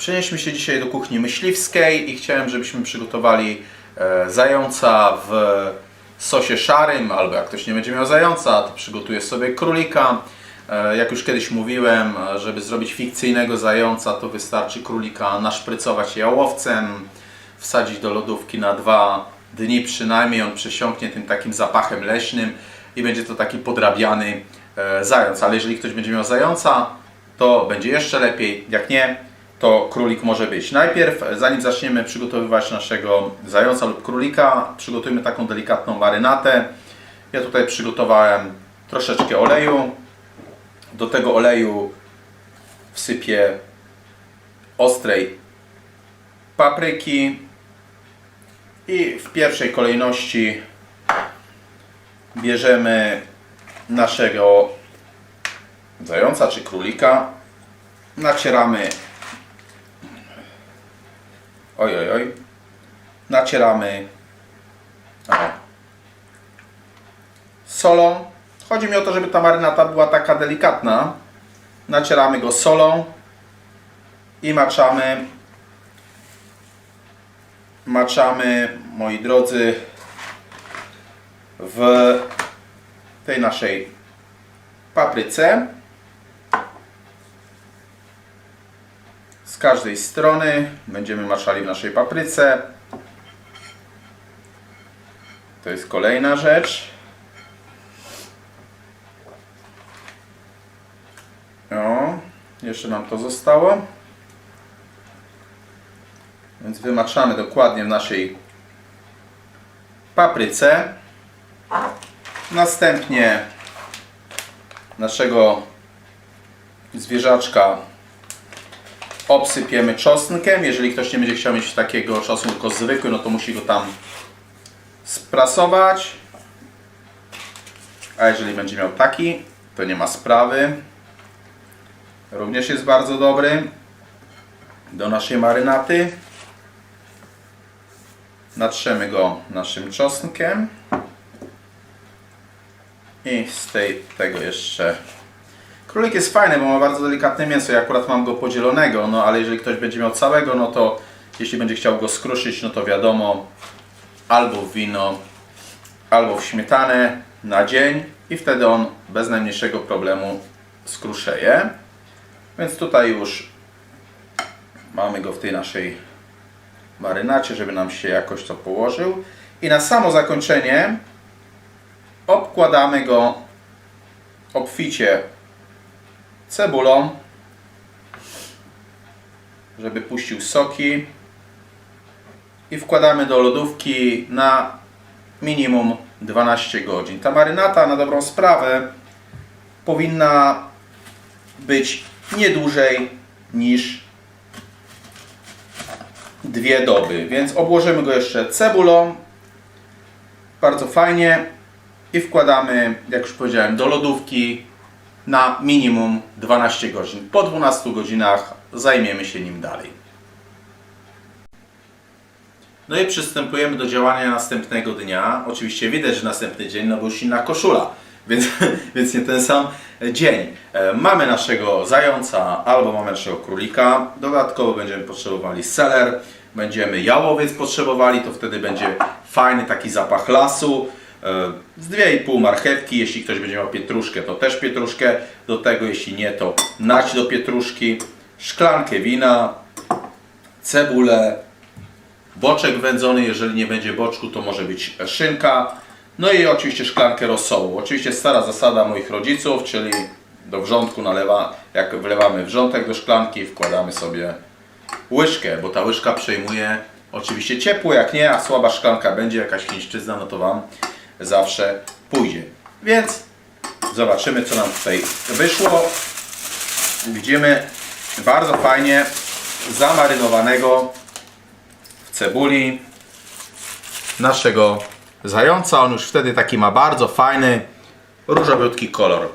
Przenieśmy się dzisiaj do kuchni myśliwskiej i chciałem, żebyśmy przygotowali e, zająca w sosie szarym, albo jak ktoś nie będzie miał zająca, to przygotuje sobie królika. E, jak już kiedyś mówiłem, e, żeby zrobić fikcyjnego zająca, to wystarczy królika naszprycować jałowcem, wsadzić do lodówki na dwa dni przynajmniej, on przesiąknie tym takim zapachem leśnym i będzie to taki podrabiany zając. Ale jeżeli ktoś będzie miał zająca, to będzie jeszcze lepiej. Jak nie, to królik może być. Najpierw, zanim zaczniemy przygotowywać naszego zająca lub królika, przygotujmy taką delikatną marynatę. Ja tutaj przygotowałem troszeczkę oleju. Do tego oleju wsypię ostrej papryki i w pierwszej kolejności bierzemy naszego zająca czy królika. Nacieramy. Oj, oj, oj. Nacieramy o, solą. Chodzi mi o to, żeby ta marynata była taka delikatna. Nacieramy go solą i maczamy. Maczamy, moi drodzy, w tej naszej papryce. Każdej strony będziemy maczali w naszej papryce. To jest kolejna rzecz. O, jeszcze nam to zostało. Więc wymaczamy dokładnie w naszej papryce. Następnie naszego zwierzaczka obsypiemy czosnkiem. Jeżeli ktoś nie będzie chciał mieć takiego czosnku tylko zwykły, no to musi go tam sprasować. A jeżeli będzie miał taki, to nie ma sprawy. Również jest bardzo dobry do naszej marynaty. Natrzemy go naszym czosnkiem. I z tej, tego jeszcze. Królik jest fajny, bo ma bardzo delikatne mięso. Ja akurat mam go podzielonego, no ale jeżeli ktoś będzie miał całego, no to jeśli będzie chciał go skruszyć, no to wiadomo, albo w wino, albo w śmietanę na dzień i wtedy on bez najmniejszego problemu skruszeje. Więc tutaj już mamy go w tej naszej marynacie, żeby nam się jakoś to położył. I na samo zakończenie obkładamy go obficie cebulą, żeby puścił soki i wkładamy do lodówki na minimum 12 godzin. Ta marynata na dobrą sprawę powinna być nie dłużej niż dwie doby, więc obłożymy go jeszcze cebulą. Bardzo fajnie. I wkładamy, jak już powiedziałem, do lodówki na minimum 12 godzin. Po 12 godzinach zajmiemy się nim dalej. No i przystępujemy do działania następnego dnia. Oczywiście widać, że następny dzień, no bo już inna koszula, więc, więc nie ten sam dzień. E, Mamy naszego zająca albo mamy naszego królika. Dodatkowo będziemy potrzebowali seler, będziemy jałowiec potrzebowali, to wtedy będzie fajny taki zapach lasu. E, Z 2,5 marchewki, jeśli ktoś będzie miał pietruszkę, to też pietruszkę. Do tego, jeśli nie, to nać do pietruszki, szklankę wina, cebulę, boczek wędzony, jeżeli nie będzie boczku, to może być szynka. No i oczywiście szklankę rosołu. Oczywiście stara zasada moich rodziców, czyli do wrzątku nalewa, jak wlewamy wrzątek do szklanki, wkładamy sobie łyżkę, bo ta łyżka przejmuje oczywiście ciepło, jak nie, a słaba szklanka będzie, jakaś chińszczyzna, no to Wam zawsze pójdzie. Więc zobaczymy, co nam tutaj wyszło. Widzimy bardzo fajnie zamarynowanego w cebuli naszego zająca. On już wtedy taki ma bardzo fajny, różowiutki kolor.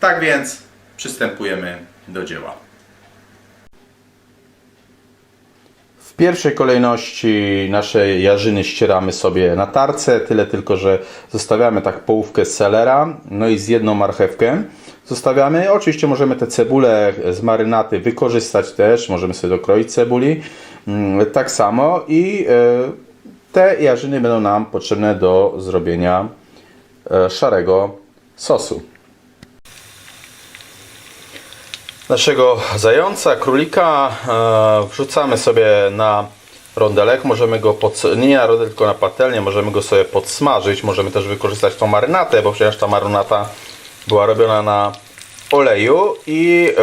Tak więc przystępujemy do dzieła. Pierwszej kolejności nasze jarzyny ścieramy sobie na tarce, tyle tylko, że zostawiamy tak połówkę selera, no i z jedną marchewkę. zostawiamy. Oczywiście możemy te cebule z marynaty wykorzystać też, możemy sobie dokroić cebuli. Mm, Tak samo i e, te jarzyny będą nam potrzebne do zrobienia e, szarego sosu. Naszego zająca, królika e, wrzucamy sobie na rondelek. Możemy go pod, nie na rondelek, tylko na patelnię. Możemy go sobie podsmażyć. Możemy też wykorzystać tą marynatę, bo przecież ta marynata była robiona na oleju i e,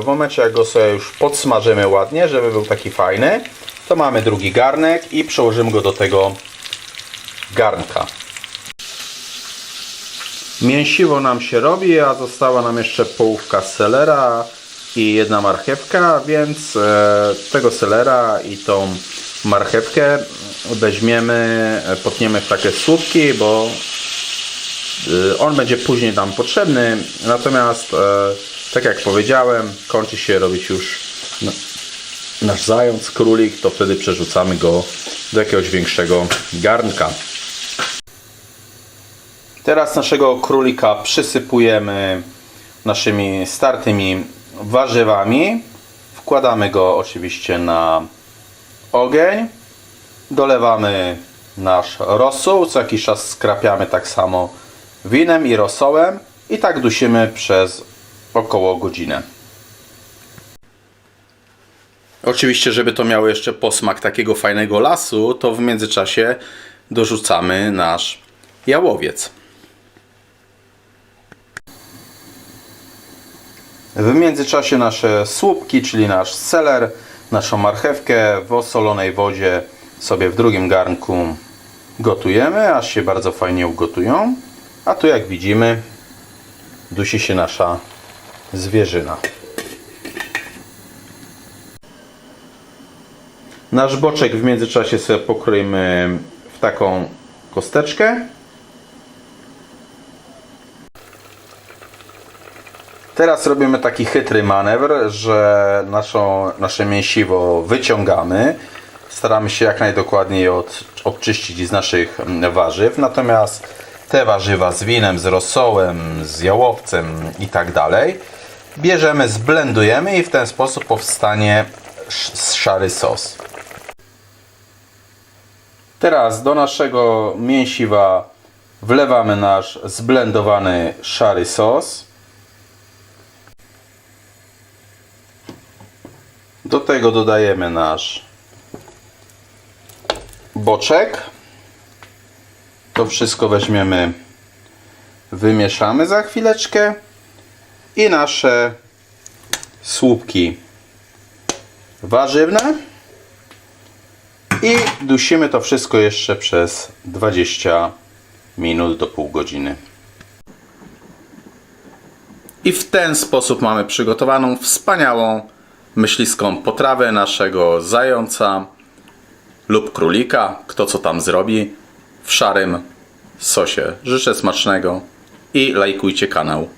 w momencie jak go sobie już podsmażymy ładnie, żeby był taki fajny, to mamy drugi garnek i przełożymy go do tego garnka. Mięsiwo nam się robi, a została nam jeszcze połówka selera i jedna marchewka, więc e, tego selera i tą marchewkę weźmiemy, potniemy w takie słupki, bo e, on będzie później nam potrzebny. Natomiast, e, tak jak powiedziałem, kończy się robić już nasz zając, królik, to wtedy przerzucamy go do jakiegoś większego garnka. Teraz naszego królika przysypujemy naszymi startymi warzywami. Wkładamy go oczywiście na ogień. Dolewamy nasz rosół. Co jakiś czas skrapiamy tak samo winem i rosołem. I tak dusimy przez około godzinę. Oczywiście, żeby to miało jeszcze posmak takiego fajnego lasu, to w międzyczasie dorzucamy nasz jałowiec. W międzyczasie nasze słupki, czyli nasz seler, naszą marchewkę w osolonej wodzie sobie w drugim garnku gotujemy, aż się bardzo fajnie ugotują. A tu jak widzimy dusi się nasza zwierzyna. Nasz boczek w międzyczasie sobie pokroimy w taką kosteczkę. Teraz robimy taki chytry manewr, że naszą, nasze mięsiwo wyciągamy. Staramy się jak najdokładniej od, obczyścić z naszych mm, warzyw. Natomiast te warzywa z winem, z rosołem, z jałowcem i tak dalej bierzemy, zblendujemy i w ten sposób powstanie sz- szary sos. Teraz do naszego mięsiwa wlewamy nasz zblendowany szary sos. Do tego dodajemy nasz boczek. To wszystko weźmiemy, wymieszamy za chwileczkę i nasze słupki warzywne i dusimy to wszystko jeszcze przez 20 minut do pół godziny. I w ten sposób mamy przygotowaną wspaniałą myśliską potrawę naszego zająca lub królika, kto co tam zrobi, w szarym sosie. Życzę smacznego i lajkujcie kanał.